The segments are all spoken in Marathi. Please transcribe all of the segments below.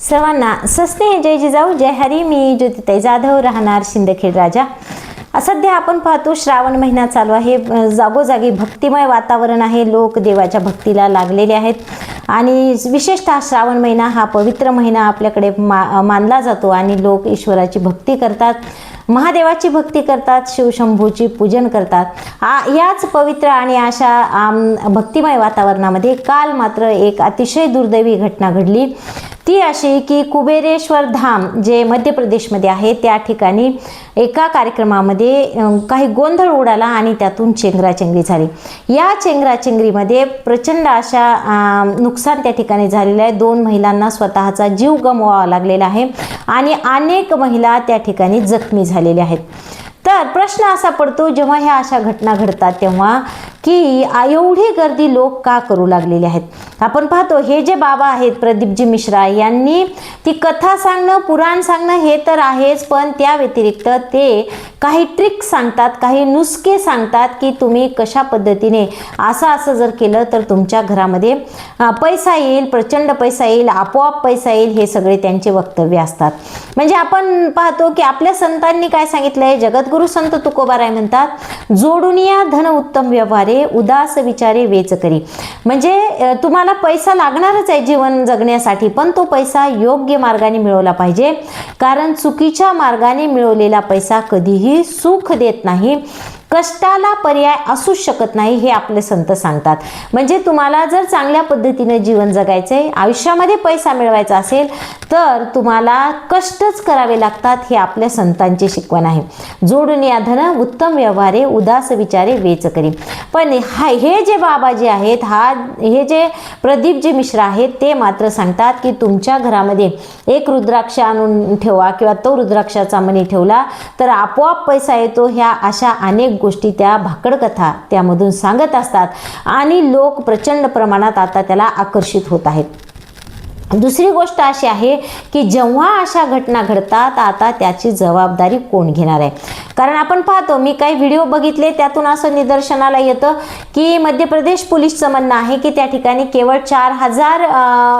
सर्वांना सस्ने जय जिजाऊ जय हरी मी ज्योतिताई जाधव राहणार शिंदखेड राजा सध्या आपण पाहतो श्रावण महिना चालू आहे. जागोजागी भक्तिमय वातावरण आहे. लोक देवाच्या भक्तीला लागलेले आहेत. आणि विशेषतः श्रावण महिना हा पवित्र महिना आपल्याकडे मा मानला जातो आणि लोक ईश्वराची भक्ती करतात. महादेवाची भक्ती करतात. शिवशंभूची पूजन करतात. आ याच पवित्र आणि अशा आम, भक्तिमय वातावरणामध्ये काल मात्र एक अतिशय दुर्दैवी घटना घडली. ती अशी की कुबेरेश्वर धाम जे मध्य प्रदेशमध्ये आहे त्या ठिकाणी एका कार्यक्रमामध्ये काही गोंधळ उडाला आणि त्यातून चेंगराचेंगरी झाली. या चेंगराचेंगरीमध्ये प्रचंड अशा नुकसान त्या ठिकाणी झालेलं आहे. दोन महिलांना स्वतःचा जीव गमवावा लागलेला आहे आणि अनेक महिला त्या ठिकाणी जखमी झालेल्या आहेत. तर प्रश्न असा पडतो जेव्हा ह्या अशा घटना घडतात तेव्हा की एवढी गर्दी लोक का करू लागलेले आहेत? आपण पाहतो हे जे बाबा आहेत प्रदीपजी मिश्रा यांनी ती कथा सांगणं पुराण सांगणं हे तर आहेच पण त्या व्यतिरिक्त ते काही ट्रिक सांगतात काही नुसके सांगतात की तुम्ही कशा पद्धतीने असं असं जर केलं तर तुमच्या घरामध्ये पैसा येईल प्रचंड पैसा येईल आपोआप पैसा येईल हे सगळे त्यांचे वक्तव्य असतात. म्हणजे आपण पाहतो की आपल्या संतांनी काय सांगितलं आहे? जगत जगद्गुरु संत तुकोबाराय म्हणतात जोडून या धन उत्तम व्यवहारे उदास विचारे वेच करी. म्हणजे तुम्हाला पैसा लागणारच आहे जीवन जगण्यासाठी पण तो पैसा योग्य मार्गाने मिळवला पाहिजे. कारण चुकीच्या मार्गाने मिळवलेला पैसा कधीही सुख देत नाही. कष्टाला पर्याय असूच शकत नाही हे आपले संत सांगतात. म्हणजे तुम्हाला जर चांगल्या पद्धतीने जीवन जगायचं आहे आयुष्यामध्ये पैसा मिळवायचा असेल तर तुम्हाला कष्टच करावे लागतात हे आपल्या संतांची शिकवण आहे. जोडून या धन उत्तम व्यवहारे उदास विचारे वेच करी. पण हा हे जे बाबा जे आहेत हा हे जे प्रदीपजी मिश्रा आहेत ते मात्र सांगतात की तुमच्या घरामध्ये एक रुद्राक्ष आणून ठेवा किंवा तो रुद्राक्षाचा मणी ठेवला तर आपोआप पैसा येतो. ह्या अशा अनेक गोष्टी त्या भाकड कथा त्यामधून सांगत असतात आणि लोक प्रचंड प्रमाणात आता त्याला आकर्षित होत आहेत. दुसरी गोष्ट अशी आहे की जेव्हा अशा घटना घडतात आता त्याची जबाबदारी कोण घेणार आहे? कारण आपण पाहतो मी काही व्हिडिओ बघितले त्यातून असं निदर्शनाला येतं की मध्य प्रदेश पोलीसचं म्हणणं आहे की त्या ठिकाणी केवळ चार हजार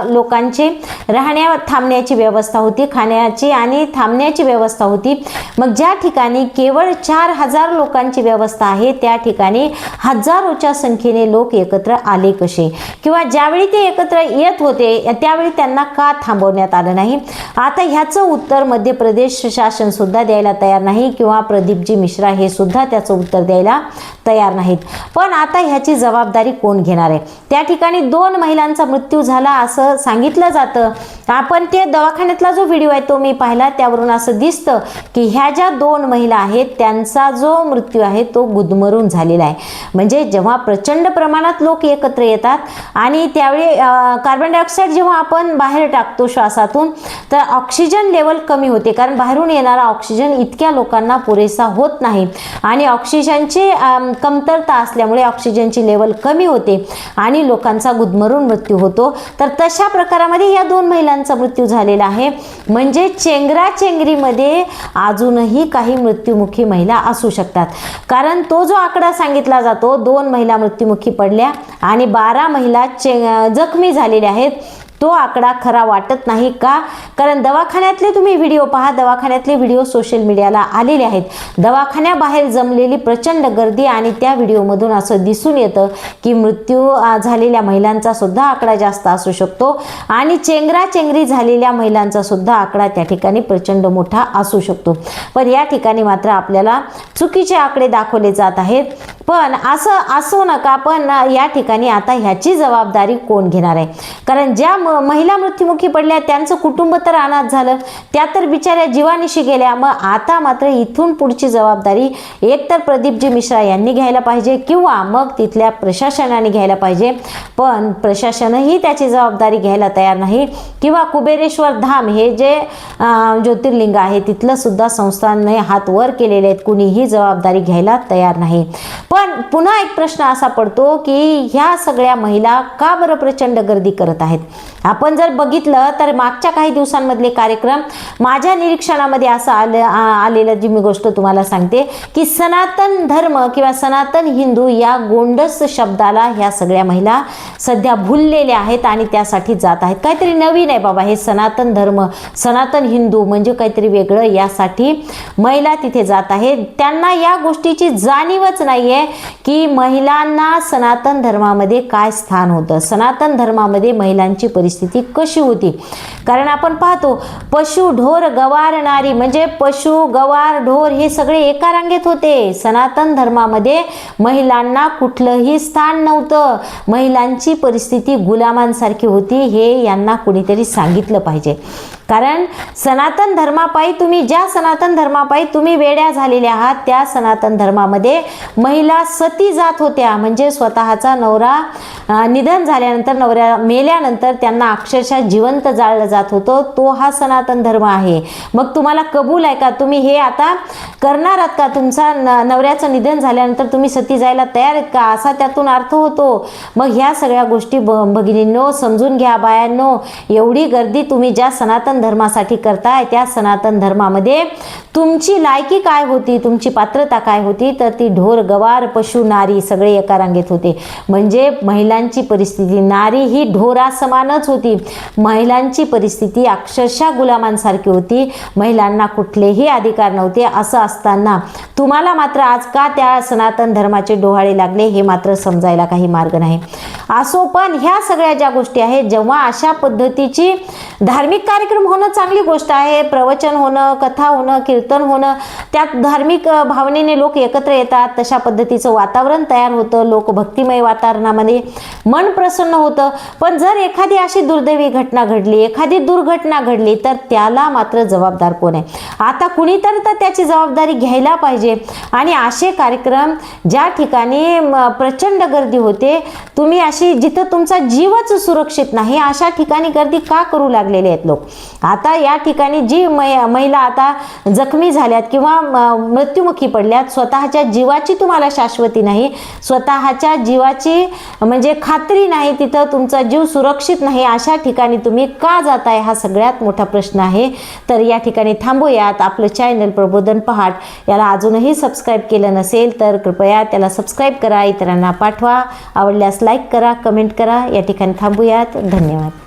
लोकांचे राहण्या थांबण्याची व्यवस्था होती खाण्याची आणि थांबण्याची व्यवस्था होती. मग ज्या ठिकाणी केवळ चार हजार लोकांची व्यवस्था आहे त्या ठिकाणी हजारोच्या संख्येने लोक एकत्र आले कसे? किंवा ज्यावेळी ते एकत्र येत होते त्यावेळी त्यांना का थांबवण्यात आलं नाही? आता ह्याचं उत्तर मध्य प्रदेश शासन सुद्धा द्यायला तयार नाही किंवा प्रदेश प्रदीपजी मिश्रा हे सुद्धा त्याचं उत्तर द्यायला तयार नाहीत. पण आता ह्याची जबाबदारी कोण घेणार आहे? त्या ठिकाणी दोन महिलांचा मृत्यू झाला असं सांगितलं जातं. आपण ते दवाखान्यातला जो व्हिडिओ आहे तो मी पाहिला त्यावरून असं दिसतं की ह्या ज्या दोन महिला आहेत त्यांचा जो मृत्यू आहे तो गुदमरून झालेला आहे. म्हणजे जेव्हा प्रचंड प्रमाणात लोक एकत्र येतात आणि त्यावेळी कार्बन डायऑक्साईड जेव्हा आपण बाहेर टाकतो श्वासातून तर ऑक्सिजन लेवल कमी होते. कारण बाहेरून येणारा ऑक्सिजन इतक्या लोकांना पुरेसा होत नाही. आणि ऑक्सिजनची कमतरता असल्यामुळे ऑक्सिजनची लेवल कमी होते आणि लोकांचा गुदमरून मृत्यू होतो. तर तशा प्रकारामध्ये या दोन महिलांचा मृत्यू झालेला आहे. म्हणजे चेंगराचेंगरीमध्ये अजूनही काही मृत्युमुखी महिला असू शकतात. कारण तो जो आकडा सांगितला जातो दोन महिला मृत्युमुखी पडल्या आणि बारा महिला चे जखमी झालेल्या आहेत. तो आकडा खरा वाटत नाही का? कारण दवाखान्यातले तुम्ही व्हिडिओ पहा दवाखान्यातले व्हिडिओ सोशल मीडियाला आलेले आहेत. दवाखान्याबाहेर जमलेली प्रचंड गर्दी आणि त्या व्हिडिओमधून असं दिसून येतं की मृत्यू झालेल्या महिलांचा सुद्धा आकडा जास्त असू शकतो आणि चेंगराचेंगरी झालेल्या महिलांचा सुद्धा आकडा त्या ठिकाणी प्रचंड मोठा असू शकतो. पण या ठिकाणी मात्र आपल्याला चुकीचे आकडे दाखवले जात आहेत. पण असं असो नका पण या ठिकाणी आता ह्याची जबाबदारी कोण घेणार आहे? कारण ज्या म- महिला मृत्युमुखी पडल्या त्यांचं कुटुंब तर अनाथ झालं. त्या तर बिचाऱ्या जीवानिशी गेल्या. मग आता मात्र इथून पुढची जबाबदारी एकतर प्रदीपजी मिश्रा यांनी घ्यायला पाहिजे किंवा मग तिथल्या प्रशासनाने घ्यायला पाहिजे. पण प्रशासनही त्याची जबाबदारी घ्यायला तयार नाही. किंवा कुबेरेश्वर धाम हे जे ज्योतिर्लिंग आहे तिथलं सुद्धा संस्थांनी हात वर केलेले आहेत. कुणीही जबाबदारी घ्यायला तयार नाही. पण पण पुन्हा एक प्रश्न असा पडतो की ह्या सगळ्या महिला का बरं प्रचंड गर्दी करत आहेत? आपण जर बघितलं तर मागच्या काही दिवसांमधले कार्यक्रम माझ्या निरीक्षणामध्ये असं आलं आलेलं जी मी गोष्ट तुम्हाला सांगते की सनातन धर्म किंवा सनातन हिंदू या गोंडस शब्दाला ह्या सगळ्या महिला सध्या भुललेल्या आहेत आणि त्यासाठी जात आहेत. काहीतरी नवीन आहे बाबा हे सनातन धर्म सनातन हिंदू म्हणजे काहीतरी वेगळं यासाठी महिला तिथे जात आहेत. त्यांना या गोष्टीची जाणीवच नाही आहे की महिलांना सनातन धर्मामध्ये काय स्थान होतं? सनातन धर्मामध्ये महिलांची परिस्थिती कशी होती? कारण आपण पाहतो पशु ढोर गवारणारी म्हणजे पशु गवार ढोर हे सगळे एका रांगेत होते. सनातन धर्मामध्ये महिलांना कुठलंही स्थान नव्हतं. महिलांची परिस्थिती गुलामांसारखी होती हे यांना कुणीतरी सांगितलं पाहिजे. कारण सनातन धर्मापायी तुम्ही ज्या सनातन धर्मापायी तुम्ही वेड्या झालेल्या आहात त्या सनातन धर्मामध्ये महिला सती जात होत्या. म्हणजे स्वतःचा नवरा निधन झाल्यानंतर नवऱ्या मेल्यानंतर त्यांना अक्षरशः जिवंत जाळलं जात होतं. तो हा सनातन धर्म आहे. मग तुम्हाला कबूल आहे का? तुम्ही हे आता करणार आहात का? तुमचा न नवऱ्याचं निधन झाल्यानंतर तुम्ही सती जायला तयार आहेत का? असा त्यातून अर्थ होतो. मग ह्या सगळ्या गोष्टी ब भगिनींनो समजून घ्या बायांनो. एवढी गर्दी तुम्ही ज्या सनातन धर्मासाठी करताय त्या सनातन धर्मामध्ये तुमची लायकी काय होती तुमची पात्रता काय होती? तर ती ढोर गवार पशु नारी सगळे एका रांगेत होते. म्हणजे महिलांची परिस्थिती नारी ही ढोरासमानच होती. महिलांची परिस्थिती अक्षरशः गुलामांसारखी होती. महिलांना कुठलेही अधिकार नव्हते. असं असताना तुम्हाला मात्र आज का त्या सनातन धर्माचे डोहाळे लागले हे मात्र समजायला काही मार्ग नाही. असो पण ह्या सगळ्या ज्या गोष्टी आहेत जेव्हा अशा पद्धतीची धार्मिक कार्यक्रम होणं चांगली गोष्ट आहे प्रवचन होणं कथा होणं कीर्तन होणं त्यात धार्मिक भावनेने लोक एकत्र येतात तशा पद्धतीचं वातावरण तयार होतं लोक भक्तिमय वातावरणामध्ये मन प्रसन्न होतं. पण जर एखादी अशी दुर्दैवी घटना घडली एखादी दुर्घटना घडली तर त्याला मात्र जबाबदार कोण आहे? आता कुणीतरी तर त्याची जबाबदारी घ्यायला पाहिजे. आणि असे कार्यक्रम ज्या ठिकाणी प्रचंड गर्दी होते तुम्ही अशी जिथं तुमचा जीवच सुरक्षित नाही अशा ठिकाणी गर्दी का करू लागलेले आहेत लोक? आता या ठिकाणी जी मै- महिला आता जखमी झाल्यात किंवा मृत्युमुखी पडल्यात स्वतःच्या जीवाची तुम्हाला शाश्वती नाही स्वतःच्या जीवाची म्हणजे खात्री नाही तिथं तुमचा जीव सुरक्षित नाही अशा ठिकाणी तुम्ही का जाताय हा सगळ्यात मोठा प्रश्न आहे. तर या ठिकाणी थांबूयात आपलं चॅनल प्रबोधन पहाट. याला अजूनही सबस्क्राईब केलं नसेल तर कृपया त्याला सबस्क्राईब करा इतरांना पाठवा. आवडल्यास लाईक करा कमेंट करा. या ठिकाणी थांबूयात. धन्यवाद.